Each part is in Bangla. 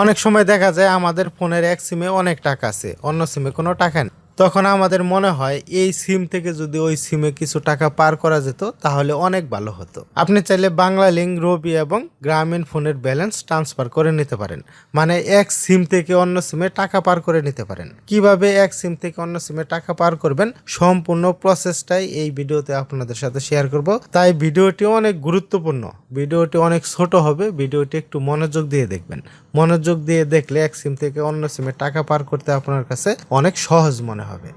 অনেক সময় দেখা যায় আমাদের ফোনের এক সিমে অনেক টাকা আছে, অন্য সিমে কোনো টাকা নেই। তখন আমাদের মনে হয় এই সিম থেকে যদি ওই সিমে কিছু টাকা পার করা যেত, তাহলে অনেক ভালো হতো। আপনি চাইলে বাংলা লিঙ্ক, রবি এবং গ্রামীণ ফোনের ব্যালেন্স ট্রান্সফার করে নিতে পারেন। মানে এক সিম থেকে অন্য সিমে টাকা পার করে নিতে পারেন। কীভাবে এক সিম থেকে অন্য সিমে টাকা পার করবেন, সম্পূর্ণ প্রসেসটাই এই ভিডিওতে আপনাদের সাথে শেয়ার করব। তাই ভিডিওটি অনেক গুরুত্বপূর্ণ। ভিডিওটি অনেক ছোট হবে, ভিডিওটি একটু মনোযোগ দিয়ে দেখবেন। মনোযোগ দিয়ে দেখলে এক সিম থেকে অন্য সিমে টাকা পার করতে আপনার কাছে অনেক সহজ মনে হবে।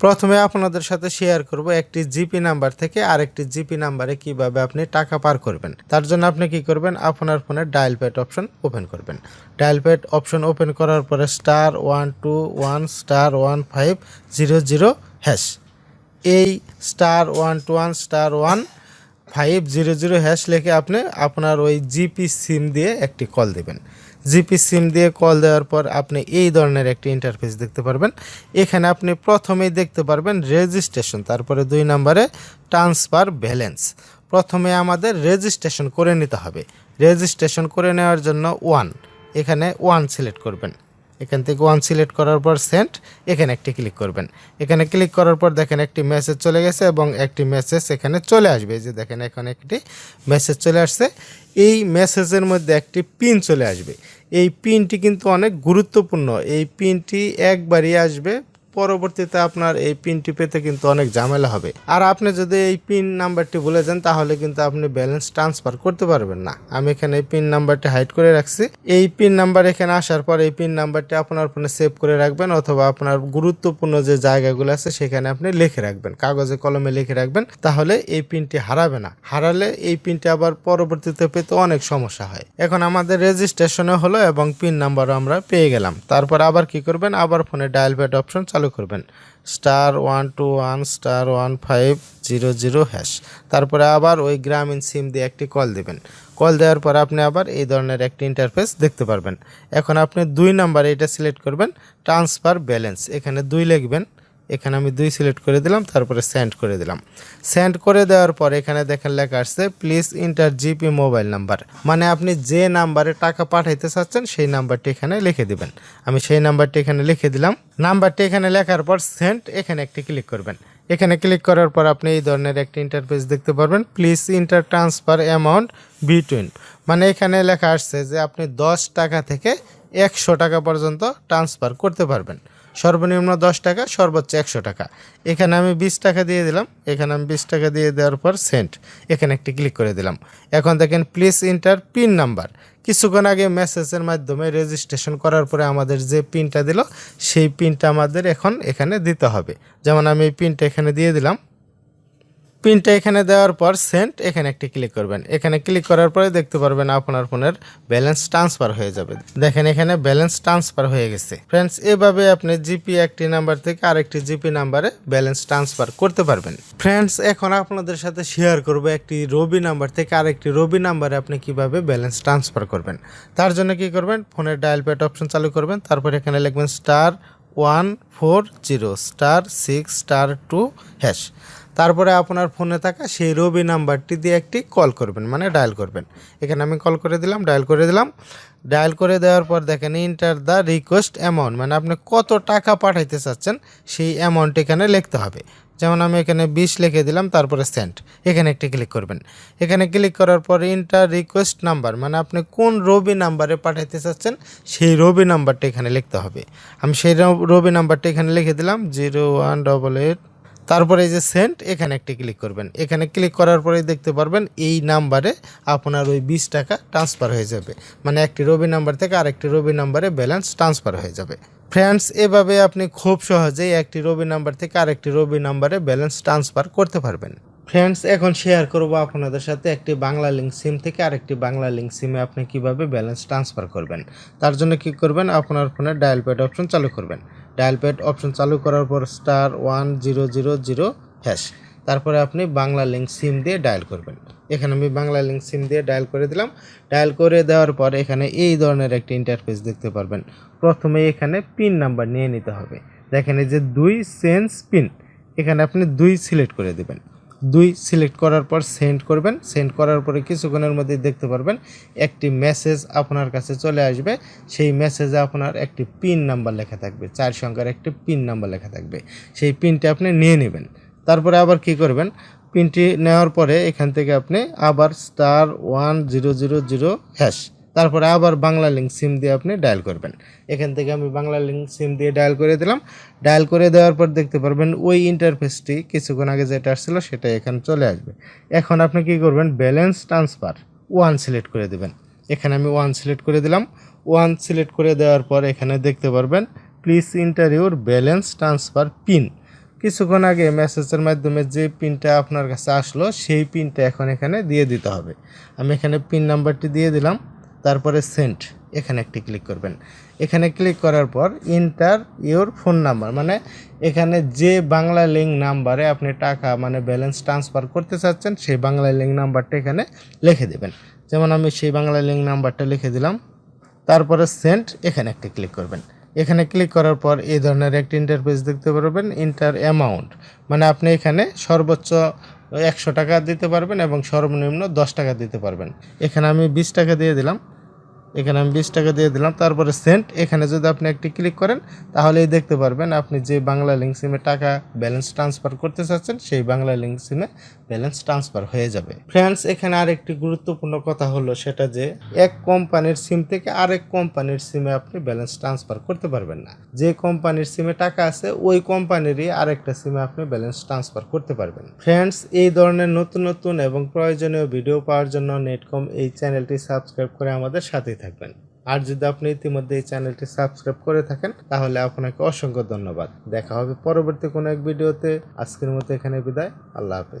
প্রথমে আপনাদের সাথে শেয়ার করব একটি জিপি নাম্বার থেকে আরেকটি জিপি নাম্বারে কীভাবে আপনি টাকা পার করবেন। তার জন্য আপনি কি করবেন? আপনার ফোনে ডায়াল প্যাড অপশন ওপেন করবেন। ডায়াল প্যাড অপশন ওপেন করার পরে star one two one star one five zero zero hash এই star one two one star one five zero zero hash লিখে আপনি আপনার ওই জিপি সিম দিয়ে একটি কল দেবেন। জিপি সিম দিয়ে কল দেওয়ার পর আপনি এই ধরনের একটি ইন্টারফেস দেখতে পারবেন। এখানে আপনি প্রথমেই দেখতে পারবেন রেজিস্ট্রেশন তারপরে দুই নম্বরে ট্রান্সফার ব্যালেন্স প্রথমে আমাদের রেজিস্ট্রেশন করে নিতে হবে। রেজিস্ট্রেশন করে নেওয়ার জন্য ওয়ান এখানে ওয়ান সিলেক্ট করবেন। এখান থেকে ওয়ান সিলেক্ট করার পর সেন্ট এখানে একটি ক্লিক করবেন। এখানে ক্লিক করার পর দেখেন একটি মেসেজ চলে গেছে এবং একটি মেসেজ এখানে চলে আসবে। যে দেখেন এখানে একটি মেসেজ চলে আসছে। এই মেসেজের মধ্যে একটি পিন চলে আসবে। এই পিনটি কিন্তু অনেক গুরুত্বপূর্ণ। এই পিনটি একবারই আসবে পরবর্তীতে আপনার এই পিনটি পেতে কিন্তু অনেক ঝামেলা হবে। আর আপনি যদি এই পিন নাম্বারটি ভুলে যান, তাহলে কিন্তু আপনি ব্যালেন্স ট্রান্সফার করতে পারবেন না। আমি এখানে এই পিন নাম্বারটি হাইড করে রাখছি। এই পিন নাম্বার এখানে আসার পর এই পিন নাম্বারটি আপনার ফোনে সেভ করে রাখবেন অথবা আপনার গুরুত্বপূর্ণ যে জায়গাগুলো আছে, সেখানে আপনি লিখে রাখবেন। কাগজে কলমে লিখে রাখবেন, তাহলে এই পিনটি হারাবে না। হারালে এই পিনটি আবার পরবর্তীতে পেতে অনেক সমস্যা হয়। এখন আমাদের রেজিস্ট্রেশনও হলো এবং পিন নাম্বারও আমরা পেয়ে গেলাম। তারপর আবার কি করবেন? আবার ফোনে ডায়াল প্যাড অপশন চালু করবেন। Star one two one, star one five, zero zero hash. তারপরে আবার ওই গ্রামীণ সিম দিয়ে একটি কল দেবেন। কল দেওয়ার পর আপনি আবার এই ধরনের একটি ইন্টারফেস দেখতে পারবেন। এখন আপনি দুই নাম্বারে এটা সিলেক্ট করবেন ট্রান্সফার ব্যালেন্স এখানে দুই লিখবেন এখানে আমি দুই সিলেক্ট করে দিলাম, তারপরে সেন্ড করে দিলাম। সেন্ড করে দেওয়ার পর এখানে দেখেন লেখা আসছে please enter GP mobile number মানে আপনি যে নাম্বারে টাকা পাঠাইতে চাচ্ছেন, সেই নাম্বারটি এখানে লিখে দিবেন। আমি সেই নাম্বারটি এখানে লিখে দিলাম। নাম্বারটি এখানে লেখার পর সেন্ড এখানে একটি ক্লিক করবেন। এখানে ক্লিক করার পর আপনি এই ধরনের একটি ইন্টারফেস দেখতে পারবেন please enter transfer amount between মানে এখানে লেখা আসছে যে আপনি দশ টাকা থেকে একশো টাকা পর্যন্ত ট্রান্সফার করতে পারবেন। সর্বনিম্ন দশ টাকা, সর্বোচ্চ একশো টাকা। এখানে আমি বিশ টাকা দিয়ে দিলাম। এখানে আমি বিশ টাকা দিয়ে দেওয়ার পর সেন্ট। এখানে একটি ক্লিক করে দিলাম। এখন দেখেন, প্লিজ ইন্টার পিন নাম্বার। কিছুক্ষণ আগে মেসেজের মাধ্যমে রেজিস্ট্রেশন করার পরে আমাদের যে পিনটা দিল, সেই পিনটা আমাদের এখন এখানে দিতে হবে। যেমন আমি এই পিনটা এখানে দিয়ে দিলাম। পিনটা এখানে দেওয়ার পর সেন্ট এখানে একটি ক্লিক করবেন। এখানে ক্লিক করার পরে দেখতে পারবেন আপনার ফোনের ব্যালেন্স ট্রান্সফার হয়ে যাবে। দেখেন এখানে ব্যালেন্স ট্রান্সফার হয়ে গেছে। ফ্রেন্ডস এভাবে আপনি জিপি একটি নাম্বার থেকে আরেকটি জিপি নাম্বারে ব্যালেন্স ট্রান্সফার করতে পারবেন। ফ্রেন্ডস এখন আপনাদের সাথে শেয়ার করব একটি রবি নাম্বার থেকে আরেকটি রবি নাম্বারে আপনি কীভাবে ব্যালেন্স ট্রান্সফার করবেন। তার জন্য কি করবেন? ফোনের ডায়াল প্যাড অপশন চালু করবেন। তারপর এখানে লিখবেন star one four zero star six star two hash তারপরে আপনার ফোনে থাকা সেই রবি নাম্বারটি দিয়ে একটি কল করবেন মানে ডায়াল করবেন। এখানে আমি কল করে দিলাম, ডায়াল করে দিলাম। ডায়াল করে দেওয়ার পর দেখেন ইন্টার দ্য রিকোয়েস্ট অ্যামাউন্ট মানে আপনি কত টাকা পাঠাইতে চাচ্ছেন, সেই অ্যামাউন্ট এখানে লিখতে হবে। যেমন আমি এখানে বিশ লিখে দিলাম, তারপরে সেন্ট এখানে একটি ক্লিক করবেন। এখানে ক্লিক করার পর ইন্টার রিকোয়েস্ট নাম্বার মানে আপনি কোন রবি নাম্বারে পাঠাইতে চাচ্ছেন, সেই রবি নাম্বারটা এখানে লিখতে হবে। আমি সেই রবি নাম্বারটা এখানে লিখে দিলাম, জিরো ওয়ান ডবল এইট তারপরে এই যে সেন্ট, এখানে একটি ক্লিক করবেন। এখানে ক্লিক করার পরেই দেখতে পারবেন এই নাম্বারে আপনার ওই বিশ টাকা ট্রান্সফার হয়ে যাবে। মানে একটি রবি নাম্বার থেকে আরেকটি রবি নাম্বারে ব্যালেন্স ট্রান্সফার হয়ে যাবে। ফ্রেন্ডস এভাবে আপনি খুব সহজেই একটি রবি নাম্বার থেকে আরেকটি রবি নাম্বারে ব্যালেন্স ট্রান্সফার করতে পারবেন। ফ্রেন্ডস এখন শেয়ার করব আপনাদের সাথে একটি বাংলা লিঙ্ক সিম থেকে আরেকটি বাংলা লিঙ্ক সিমে আপনি কীভাবে ব্যালেন্স ট্রান্সফার করবেন। তার জন্য কি করবেন? আপনার ফোনে ডায়াল প্যাড অপশন চালু করবেন। ডায়াল প্যাড অপশন চালু করার পর star one zero zero zero hash তারপরে আপনি বাংলা লিঙ্ক সিম দিয়ে ডায়াল করবেন। এখানে আমি বাংলা লিঙ্ক সিম দিয়ে ডায়াল করে দিলাম। ডায়াল করে দেওয়ার পর এখানে এই ধরনের একটি ইন্টারফেস দেখতে পারবেন। প্রথমে এখানে পিন নাম্বার নিয়ে নিতে হবে। দেখেন এই যে দুই সেন্স পিন এখানে আপনি দুই সিলেক্ট করে দেবেন। দুই সিলেক্ট করার পর সেন্ড করবেন। সেন্ড করার পরে কিছুক্ষণের মধ্যে দেখতে পারবেন একটি মেসেজ আপনার কাছে চলে আসবে। সেই মেসেজে আপনার একটি পিন নাম্বার লেখা থাকবে। চার সংখ্যার একটি পিন নাম্বার লেখা থাকবে। সেই পিনটি আপনি নিয়ে নেবেন। তারপরে আবার কি করবেন? পিনটি নেওয়ার পরে এখান থেকে আপনি আবার star one zero zero zero hash তারপরে আবার বাংলা লিঙ্ক সিম দিয়ে আপনি ডায়াল করবেন। এখান থেকে আমি বাংলা লিঙ্ক সিম দিয়ে ডায়াল করে দিলাম। ডায়াল করে দেওয়ার পর দেখতে পারবেন ওই ইন্টারফেসটি কিছুক্ষণ আগে যেটা আসছিল সেটা এখানে চলে আসবে। এখন আপনি কি করবেন? ব্যালেন্স ট্রান্সফার ওয়ান সিলেক্ট করে দেবেন। এখানে আমি ওয়ান সিলেক্ট করে দিলাম। ওয়ান সিলেক্ট করে দেওয়ার পর এখানে দেখতে পারবেন please enter your balance transfer PIN কিছুক্ষণ আগে মেসেজের মাধ্যমে যে পিনটা আপনার কাছে আসলো, সেই পিনটা এখন এখানে দিয়ে দিতে হবে। আমি এখানে পিন নাম্বারটি দিয়ে দিলাম। তারপরে সেন্ট, এখানে একটি ক্লিক করবেন। এখানে ক্লিক করার পর ইন্টার ইওর ফোন নাম্বার মানে এখানে যে বাংলা লিঙ্ক নাম্বারে আপনি টাকা মানে ব্যালেন্স ট্রান্সফার করতে চাচ্ছেন, সেই বাংলা লিঙ্ক নাম্বারটা এখানে লিখে দেবেন। যেমন আমি সেই বাংলা লিঙ্ক নাম্বারটা লিখে দিলাম, তারপরে সেন্ট, এখানে একটি ক্লিক করবেন। এখানে ক্লিক করার পর এই ধরনের একটি ইন্টারফেস দেখতে পারবেন, ইন্টার অ্যামাউন্ট মানে আপনি এখানে সর্বোচ্চ একশো টাকা দিতে পারবেন এবং সর্বনিম্ন দশ টাকা দিতে পারবেন। এখানে আমি বিশ টাকা দিয়ে দিলাম। এখানে আমি বিশ টাকা দিয়ে দিলাম, তারপরে সেন্ট এখানে যদি আপনি একটি ক্লিক করেন, তাহলেই দেখতে পারবেন আপনি যে বাংলা লিঙ্ক সিমে টাকা ব্যালেন্স ট্রান্সফার করতে চাচ্ছেন, সেই বাংলা লিঙ্ক সিমে ব্যালেন্স ট্রান্সফার হয়ে যাবে। ফ্রেন্ডস এখানে আরেকটি গুরুত্বপূর্ণ কথা হলো সেটা যে, এক কোম্পানির সিম থেকে আরেক কোম্পানির সিমে আপনি ব্যালেন্স ট্রান্সফার করতে পারবেন না। যে কোম্পানির সিমে টাকা আছে, ওই কোম্পানিরই আরেকটা সিমে আপনি ব্যালেন্স ট্রান্সফার করতে পারবেন। ফ্রেন্ডস এই ধরনের নতুন নতুন এবং প্রয়োজনীয় ভিডিও পাওয়ার জন্য নেটকম এই চ্যানেলটি সাবস্ক্রাইব করে আমাদের সাথেই থাকবেন। আর যদি আপনি ইতিমধ্যে এই চ্যানেলটি সাবস্ক্রাইব করে থাকেন, তাহলে আপনাকে অসংখ্য ধন্যবাদ। দেখা হবে পরবর্তী কোনো এক ভিডিওতে। আজকের মতো এখানে বিদায়। আল্লাহ হাফেজ।